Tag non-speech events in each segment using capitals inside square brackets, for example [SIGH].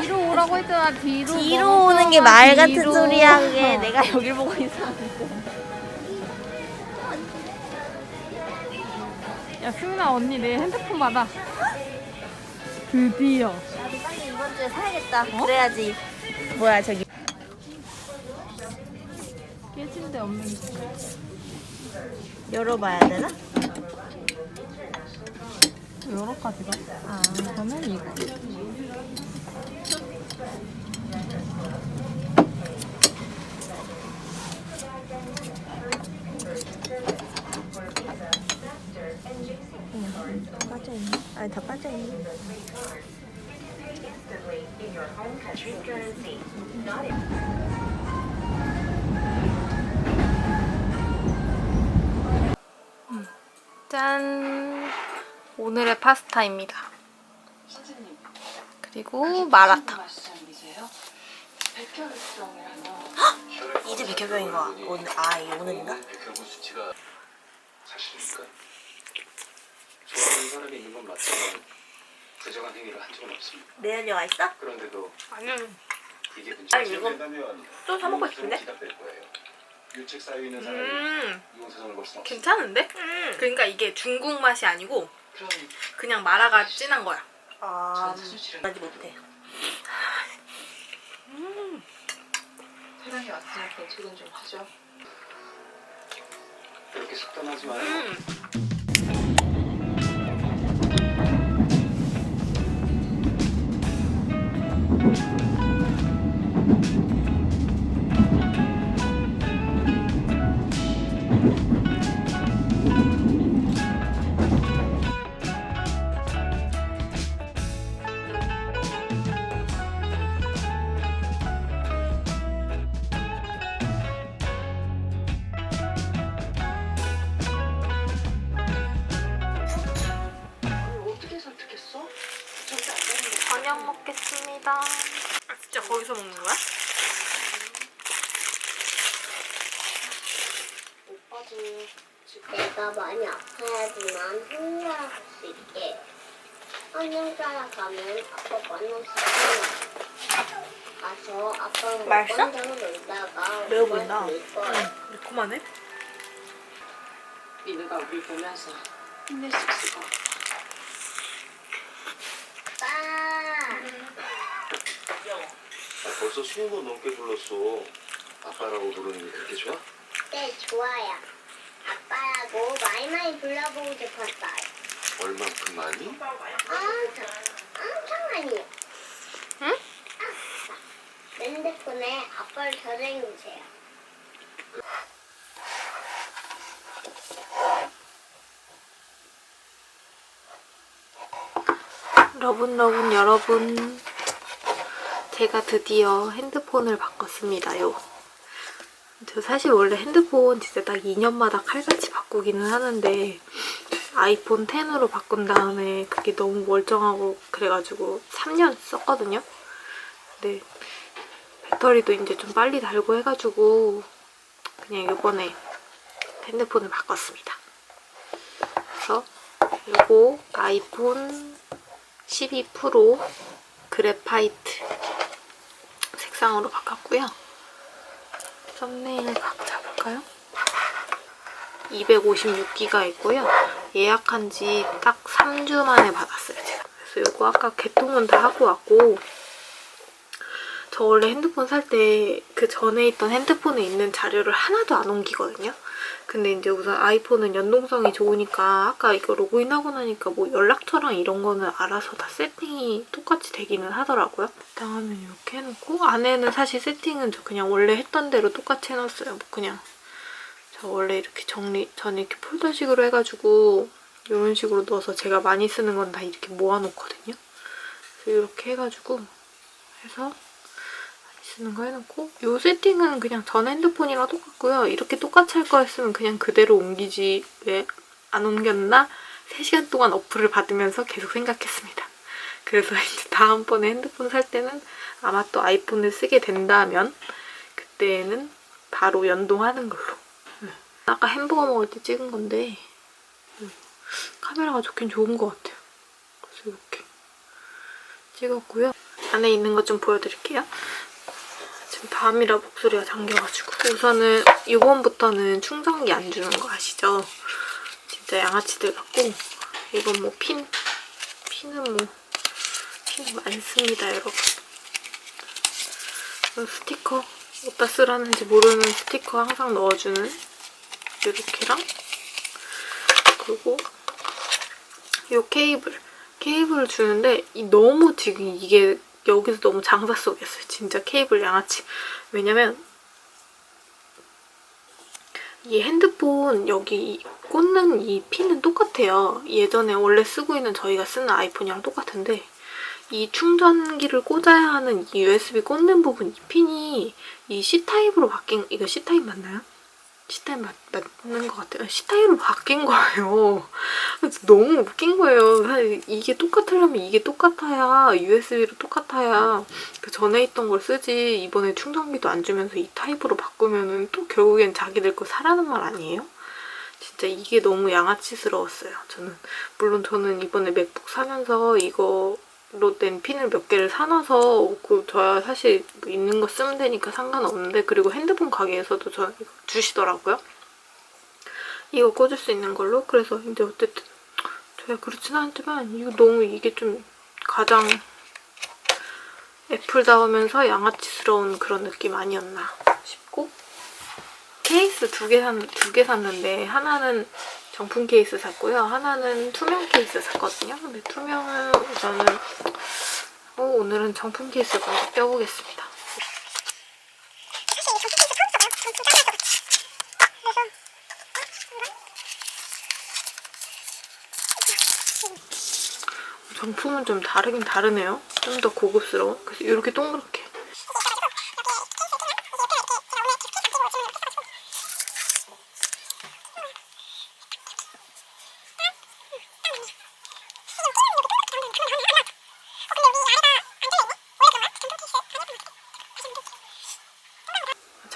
뒤로 오라고 했잖아 뒤로 뒤로 오는 게 말 같은 뒤로. 소리야 그게 내가 여길 보고 있었는데. 야 수민아 언니 내 핸드폰 받아. 드디어. 나도 빨리 이번 주에 사야겠다. 그래야지. 뭐야 저기. 깨진 데 없는 열어봐야 되나? 여러 가지가? 아 저는 이거 빠져있네. 아니 다 빠져있네. 짠. 오늘의 파스타입니다. 그리고 마라탕. 이제 백혈병인 거야 오늘 아 이게 오늘인가? 백혈구 수치가 사실입니까? 사람이 있는 건 맞지만 부정한 행위를 한 적은 없습니다. 내연녀가 있어? 그런데도 아니요 이게 아니, 문제가 이거 된다면 또 사 먹고 싶은데? 거예요. 유책 사유 있는 사람이 음, 이용세상을 볼 수는 없습니다. 괜찮은데? 그러니까 이게 중국 맛이 아니고 그냥 마라가 진한 거야. 아 하지 못해 사랑이 왔으니까 퇴근 좀 하죠. 그렇게 속단하지 마요. 음. Thank you. 먹겠습니다 아, 진짜 거기서 먹는 거야? 오빠도 내가 많이 아파야지만 흥분할 수 있게 한여자라 가면 아빠 만날 수 있어 가서 아빠랑 맛있어? 놀다가 매워 보인다. 거야. 매콤하네? 민우가 우리 보면서 힘낼 수 있을 것 같아. 아빠 아, 벌써 스무 번 넘게 불렀어. 아빠라고 부르는 게 그렇게 좋아? 네 좋아요 아빠라고 많이 많이 불러보고 싶었어요 얼만큼 많이? 엄청 엄청 많이요 응? 아빠 내 핸드폰에 아빠를 저장해주세요 여러분 여러분 여러분 제가 드디어 핸드폰을 바꿨습니다요. 저 사실 원래 핸드폰 진짜 딱 2년마다 칼같이 바꾸기는 하는데 아이폰 10으로 바꾼 다음에 그게 너무 멀쩡하고 그래가지고 3년 썼거든요. 근데 배터리도 이제 좀 빨리 달고 해가지고 그냥 이번에 핸드폰을 바꿨습니다. 그래서 이거 아이폰 12 프로 그래파이트 색상으로 바꿨고요. 썸네일 각 잡을까요? 256기가 있고요. 예약한 지 딱 3주 만에 받았어요, 제가. 그래서 이거 아까 개통은 다 하고 왔고 저 원래 핸드폰 살 때 그 전에 있던 핸드폰에 있는 자료를 하나도 안 옮기거든요. 근데 이제 우선 아이폰은 연동성이 좋으니까 아까 이거 로그인하고 나니까 뭐 연락처랑 이런 거는 알아서 다 세팅이 똑같이 되기는 하더라고요. 하면 이렇게 해놓고 안에는 사실 세팅은 저 그냥 원래 했던 대로 똑같이 해놨어요. 뭐 그냥 저 원래 이렇게 정리 저는 이렇게 폴더식으로 해가지고 이런 식으로 넣어서 제가 많이 쓰는 건 다 이렇게 모아놓거든요. 그래서 이렇게 해가지고 해서 쓰는 거 해놓고 이 세팅은 그냥 전 핸드폰이랑 똑같고요. 이렇게 똑같이 할 거였으면 그냥 그대로 옮기지 왜 안 옮겼나? 3시간 동안 어플을 받으면서 계속 생각했습니다. 그래서 [LAUGHS] 이제 다음번에 핸드폰 살 때는 아마 또 아이폰을 쓰게 된다면 그때는 바로 연동하는 걸로. 네. 아까 햄버거 먹을 때 찍은 건데 음, 카메라가 좋긴 좋은 것 같아요. 그래서 이렇게 찍었고요. 안에 있는 것 좀 보여드릴게요. 지금 밤이라 목소리가 잠겨가지고 우선은 이번부터는 충전기 안 주는 거 아시죠? 진짜 양아치들 같고 이건 뭐 핀, 핀은 뭐 핀이 많습니다 여러분. 이 스티커 어디다 쓰라는지 모르는 스티커 항상 넣어주는 이렇게랑 그리고 이 케이블 케이블을 주는데 이 너무 지금 이게 여기서 너무 장사 속이었어요. 진짜 케이블 양아치. 왜냐면 이 핸드폰 여기 꽂는 이 핀은 똑같아요. 예전에 원래 쓰고 있는 저희가 쓰는 아이폰이랑 똑같은데 이 충전기를 꽂아야 하는 이 USB 꽂는 부분 이 핀이 이 C타입으로 바뀐 이거 C타입 맞나요? C타입 맞, 맞는 것 같아요. C타입으로 바뀐 거예요. 너무 웃긴 거예요. 사실 이게 똑같으려면 이게 똑같아야 USB로 똑같아야 그 전에 있던 걸 쓰지 이번에 충전기도 안 주면서 이 타입으로 바꾸면은 또 결국엔 자기들 거 사라는 말 아니에요? 진짜 이게 너무 양아치스러웠어요. 저는 물론 저는 이번에 맥북 사면서 이거 로된 핀을 몇 개를 사놔서 그 저야 사실 뭐 있는 거 쓰면 되니까 상관없는데 그리고 핸드폰 가게에서도 저 이거 주시더라고요. 이거 꽂을 수 있는 걸로 그래서 근데 어쨌든 저야 그렇진 않지만 이거 너무 이게 좀 가장 애플다우면서 양아치스러운 그런 느낌 아니었나 싶고 케이스 두 개 산, 두 개 샀는데 하나는 정품 케이스 샀고요. 하나는 투명 케이스 샀거든요. 근데 투명은 우선은 어, 오늘은 정품 케이스 먼저 껴보겠습니다. 정품은 좀 다르긴 다르네요. 좀 더 고급스러운. 그래서 이렇게 동그랗게.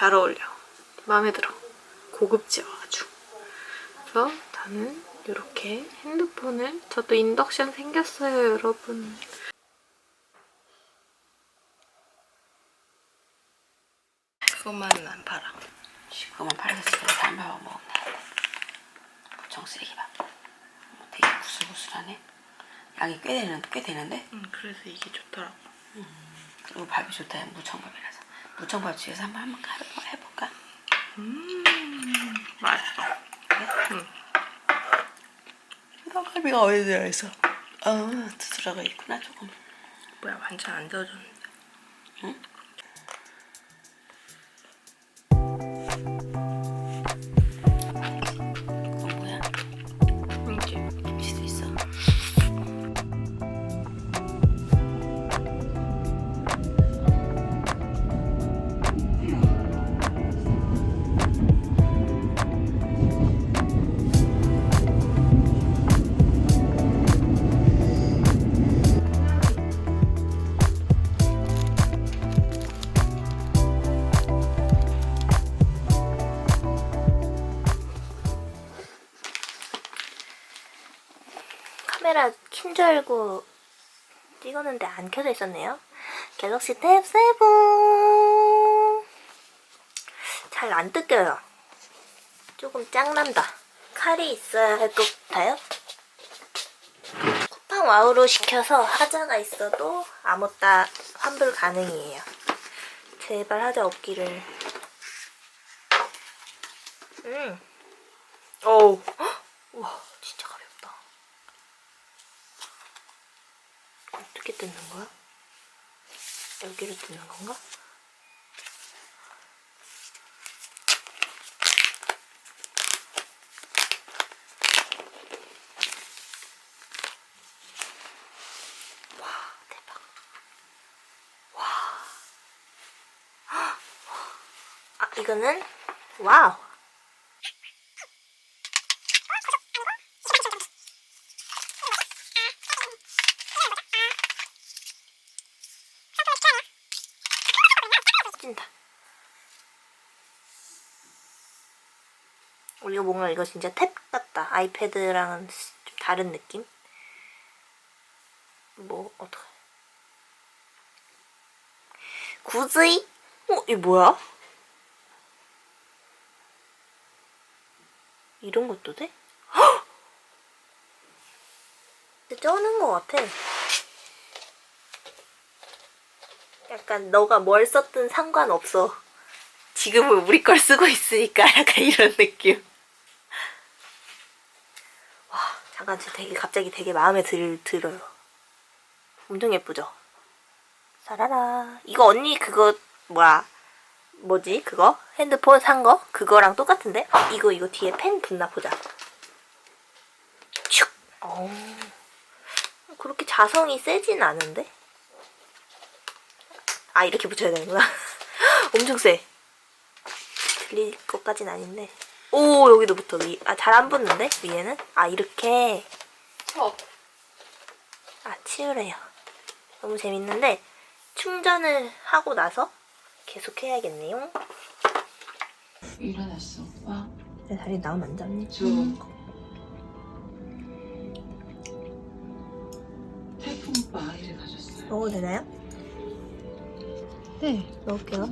잘 어울려. 마음에 들어. 고급지어 아주. 그래서 저는 이렇게 핸드폰을 저도 인덕션 생겼어요, 여러분. 그것만은 안 팔아. 그것만 팔아서 집에 담배 먹었네. 엄청 세게 봐. 되게 구슬구슬하네. 양이 꽤 되는 꽤 되는데. 음, 그래서 이게 좋더라고. 그리고 밥이 좋다. 무청밥이라서. 무청밥 집에서 한번 한번 해볼까? 해볼까? 맛있어. 떡갈비가 어디 들어있어? 어, 들어가 있구나 조금. 뭐야 반찬 안 넣어줬는데. 그 킨줄 알고 찍었는데 안 켜져 있었네요. 갤럭시 탭 7! 잘안 뜯겨요. 조금 짱난다. 칼이 있어야 할 것 같아요. 쿠팡 와우로 시켜서 하자가 있어도 아무 따 환불 가능이에요. 제발 하자 없기를. 음. 헉! 우와, [GASPS] 진짜 가볍다. 어떻게 뜯는 거야? 여기를 뜯는 건가? [GASPS] 아, 이거는 와우. 찐다. 어, 이거 진짜 탭 같다. 아이패드랑은 좀 다른 느낌? 뭐 어떡해. 구즈이? 어, 이 뭐야? 이런 것도 돼? [GASPS] 헉! 쩌는 것 같아. 약간 너가 뭘 썼든 상관없어. 지금은 우리 걸 쓰고 있으니까 [LAUGHS] 약간 이런 느낌. 와, 진짜 되게 갑자기 되게 마음에 들, 들어요. 엄청 예쁘죠? 사라라. 이거 언니 그거 뭐야? 뭐지? 그거? 핸드폰 산 거? 그거랑 똑같은데? 어, 이거 이거 뒤에 펜 붙나 보자. 슉. 어. 그렇게 자성이 세진 않은데? 아 이렇게 붙여야 되는구나. [LAUGHS] 엄청 세. 들릴 것까진 아닌데. 오 여기도 붙어 위. 아 잘 안 붙는데 위에는? 아 이렇게. 어. 아 치우래요. 너무 재밌는데 충전을 하고 나서 계속 해야겠네요. 일어났어. 와. 내 다리 나오면 안 잡니? 저 태풍 오빠 아이를 가졌어요. 먹어도 되나요? 네. 넣을게요.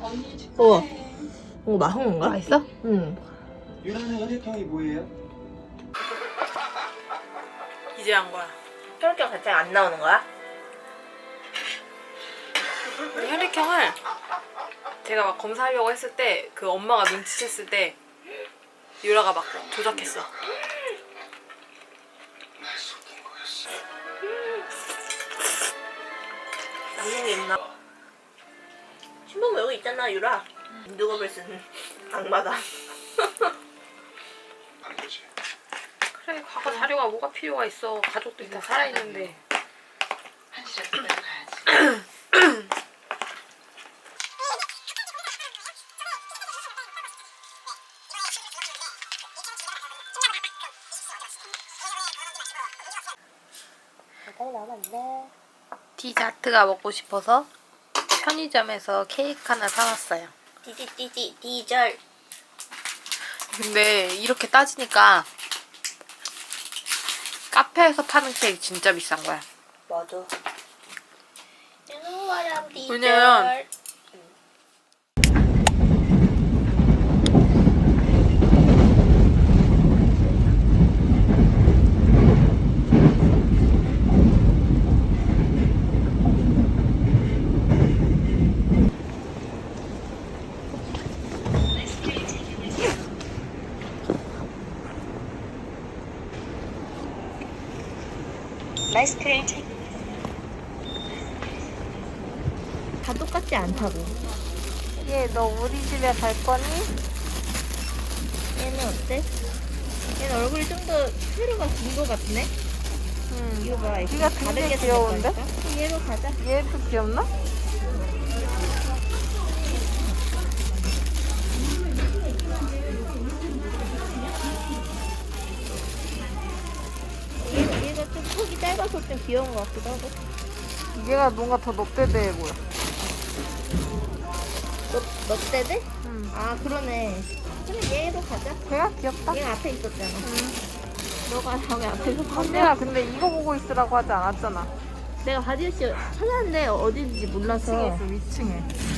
언니 집 우와. 오 맛있는 건가? 맛있어? 응. 유나는 혈액형이 뭐예요? 이제 한 거야. 혈액형 자체가 안 나오는 거야? 이 혈액형을 제가 막 검사하려고 했을 때 그 엄마가 눈치챘을 때 유라가 막 조작했어. 게 있나? 신부모 여기 있잖아 유라. 누구를 쓴 악마다. 안 되지. 그래 과거 자료가 뭐가 필요가 있어. 가족들이 다 살아있는데. 한시라도 가야지. 디자트가 먹고 싶어서 편의점에서 케이크 하나 사왔어요. 띠띠띠띠 디절. 근데 이렇게 따지니까 카페에서 파는 케이크 진짜 비싼 거야. 맞아. 디절. 왜냐면 다 똑같지 않다고. 얘 너 우리 집에 갈 거니? 얘는 어때? 얘는 얼굴이 좀 더 세로가 긴거 같네? 응. 이거 봐. 이거 얘가 되게 귀여운데? 생겼다니까? 얘로 가자. 얘도 귀엽나? 얘, 얘가 좀 턱이 짧아서 좀 귀여운 것 같기도 하고. 얘가 뭔가 더 넙대대해 보여. 너, 너 때대? 응. 아, 그러네. 그래, 얘로 가자. 걔가 귀엽다. 얘가 앞에 있었잖아. 너가 여기 앞에서 언니가 근데 이거 보고 있으라고 하지 않았잖아. 내가 바디오씨 찾았는데 어딘지 몰라서. 위층에 있어, 위층에.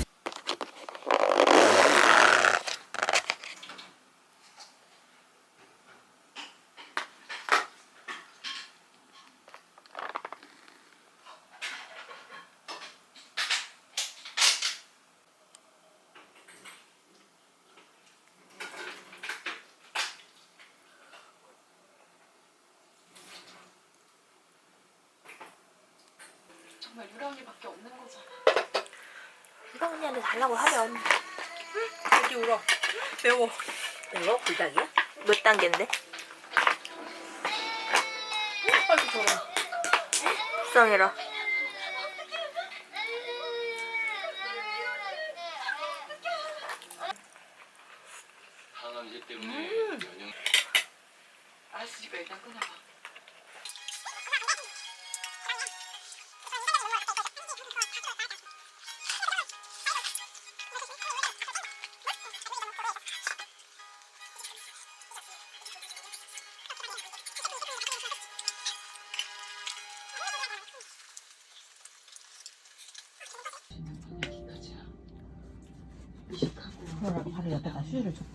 유라 언니밖에 없는 거잖아. 유라 언니한테 달라고 하면. 여기 울어. 매워. 이거 불닭이야? 몇 단계인데? 아이고 저런. 불쌍해라. 항암제 때문에 면역 아저씨가 일단 끊어봐.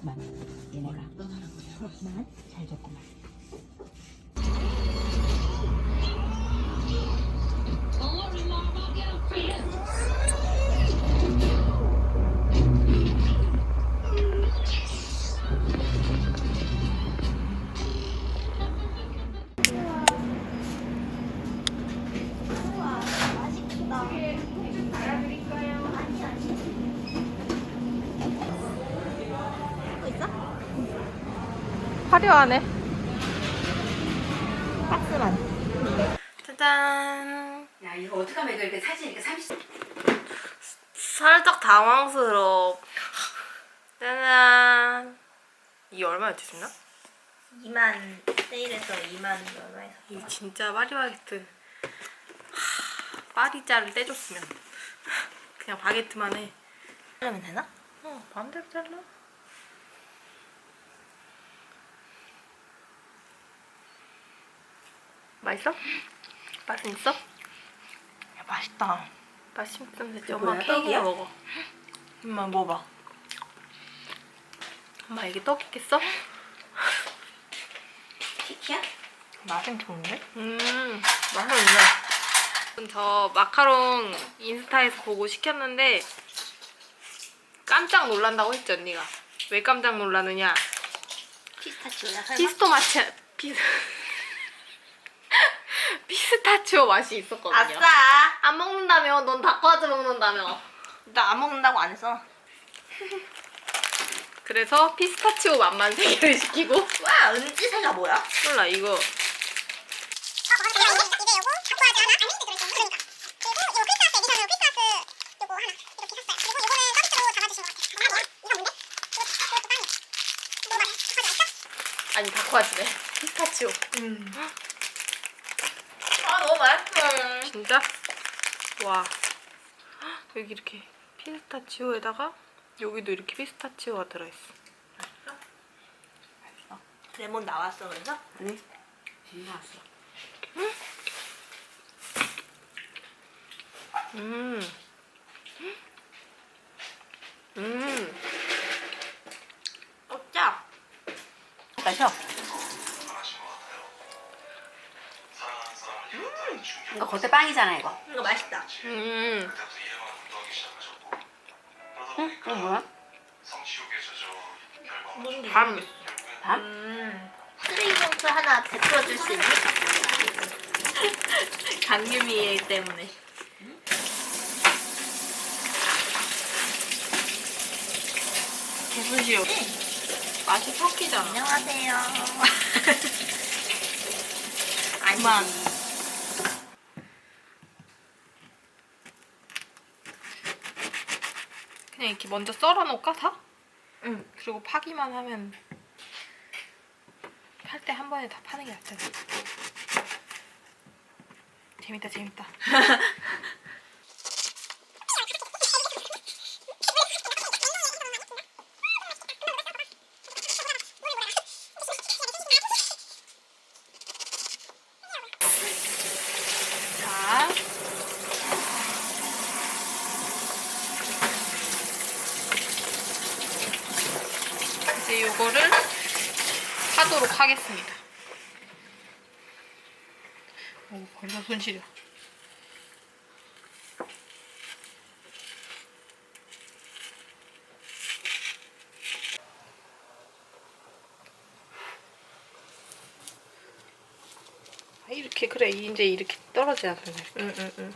만. 얘네가. 그렇구만. 잘 줬구만 화려하네. 박스만. 짜잔. 야 이거 어떡하면 이거 이렇게 사진 이렇게 30 살짝 당황스러워. 짜잔. 이게 얼마였지, 진짜? 2만 세일해서 2만 얼마에서? 이 진짜 파리바게트. 하, 파리자를 떼줬으면. 그냥 바게트만 해. 하면 되나? 어, 마음대로 잘라. 맛있어? 맛은 있어? 야, 맛있다. 맛있으면 되지. 이거 엄마 뭐야, 케이크 떡이야? 먹어. 엄마 먹어봐. 엄마 이게 떡 있겠어? 키키야? 맛은 좋은데? 음, 맛은 있네. 저 마카롱 인스타에서 보고 시켰는데 깜짝 놀란다고 했지 언니가. 왜 깜짝 놀라느냐? 피스타치오야 설마? 피스토마치 피 피스타치오 맛이 있었거든요. 아싸! 안 먹는다며? 넌 닭과자 먹는다며? 나 안 먹는다고 안 했어. [LAUGHS] 그래서 피스타치오 맛만 세 개를 시키고 와, 은지새가 뭐야? 몰라 이거 아니 닭과지래 피스타치오. 아, [LAUGHS] 너무 맛있어. 진짜? 와 여기 이렇게 피스타치오에다가 여기도 이렇게 피스타치오가 들어있어. 레몬 나왔어, 그래서? 아니 안 나왔어 음. 음. 빵이잖아 이거 이거 맛있다. 음. 응? 이거 뭐야? 밤. 밥? 음. 쓰레기봉투 하나 베풀어줄 수 있니? [LAUGHS] 강유미 때문에. 개순시요. 맛이 섞이잖아. 안녕하세요. [LAUGHS] 그만. 그냥 이렇게 먼저 썰어 놓을까 다? 응. 그리고 파기만 하면 팔 때 한 번에 다 파는 게 낫잖아. 재밌다 재밌다. [LAUGHS] 자. 이제 요거를 하겠습니다. 오, 벌써 손 시려. 아, 이렇게 그래 이제 이렇게 떨어져야 돼. 응, 응, 응.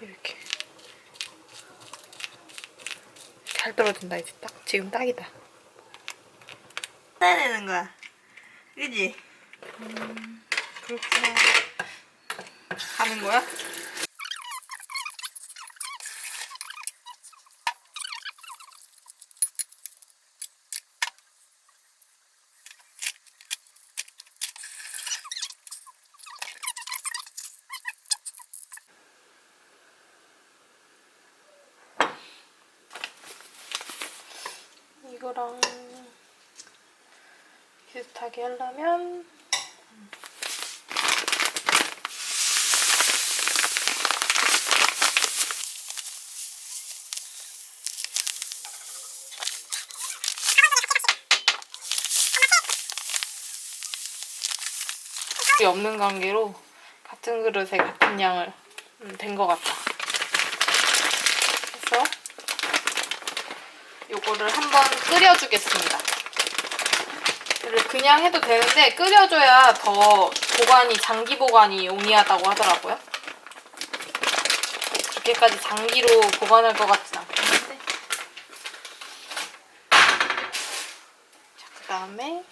이렇게 잘 떨어진다 이제 딱 지금 딱이다. 써야 되는 거야. 그지? 그렇구나. 가는 거야? 이거랑 깨끗하게 하려면 없는 관계로 같은 그릇에 같은 양을 음, 된것 같다. 그래서 요거를 한번 끓여주겠습니다. 이를 그냥 해도 되는데 끓여줘야 더 보관이 장기 보관이 용이하다고 하더라고요. 그렇게까지 장기로 보관할 것 같진 않긴 한데. 자, 그 다음에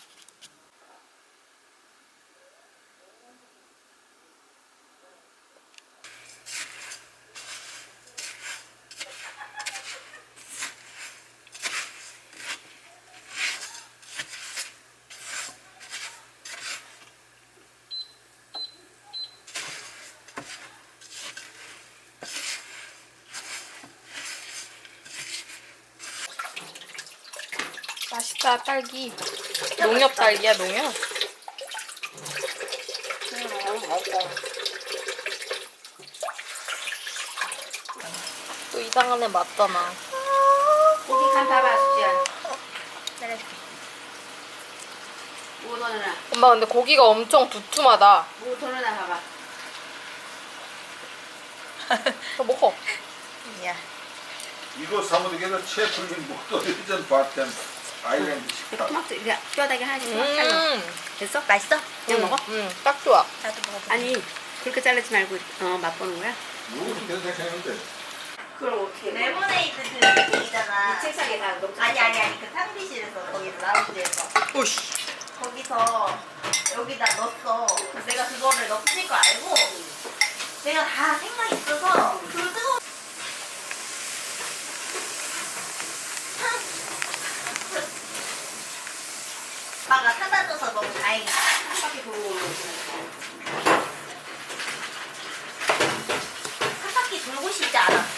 맛있다 딸기. 농협 딸기야 농협. 또 이상한 애 맞잖아. 고기 간 봐봐 수지야. 뭐 넣어놔. 엄마 근데 고기가 엄청 두툼하다. 뭐 넣어놔 봐봐. 너 먹어. 야. 이거 사무국에서 최풀린 목도리 전 봤던 아일랜드. 토마토 이렇게 뼈다귀 하나씩 막 잘라. 음. 됐어? 맛있어? 그냥 먹어? 음, 딱 좋아. 나도 먹어. 아니 그렇게 자르지 말고 어 맛보는 거야? 뭐 그렇게 생각했는데. 그럼 어떻게? 레모네이드 그 있잖아. 책상에 다 넣. 아니 아니 아니 그 탕비실에서 거기 라운지에서 오씨. 거기서 여기다 넣었어. 내가 그거를 넣힐 거 알고 내가 다 생각이 있어서 그 뜨거운 오빠가 사 다행이다. 한 바퀴 돌고 한 바퀴 돌고 싶지 않아.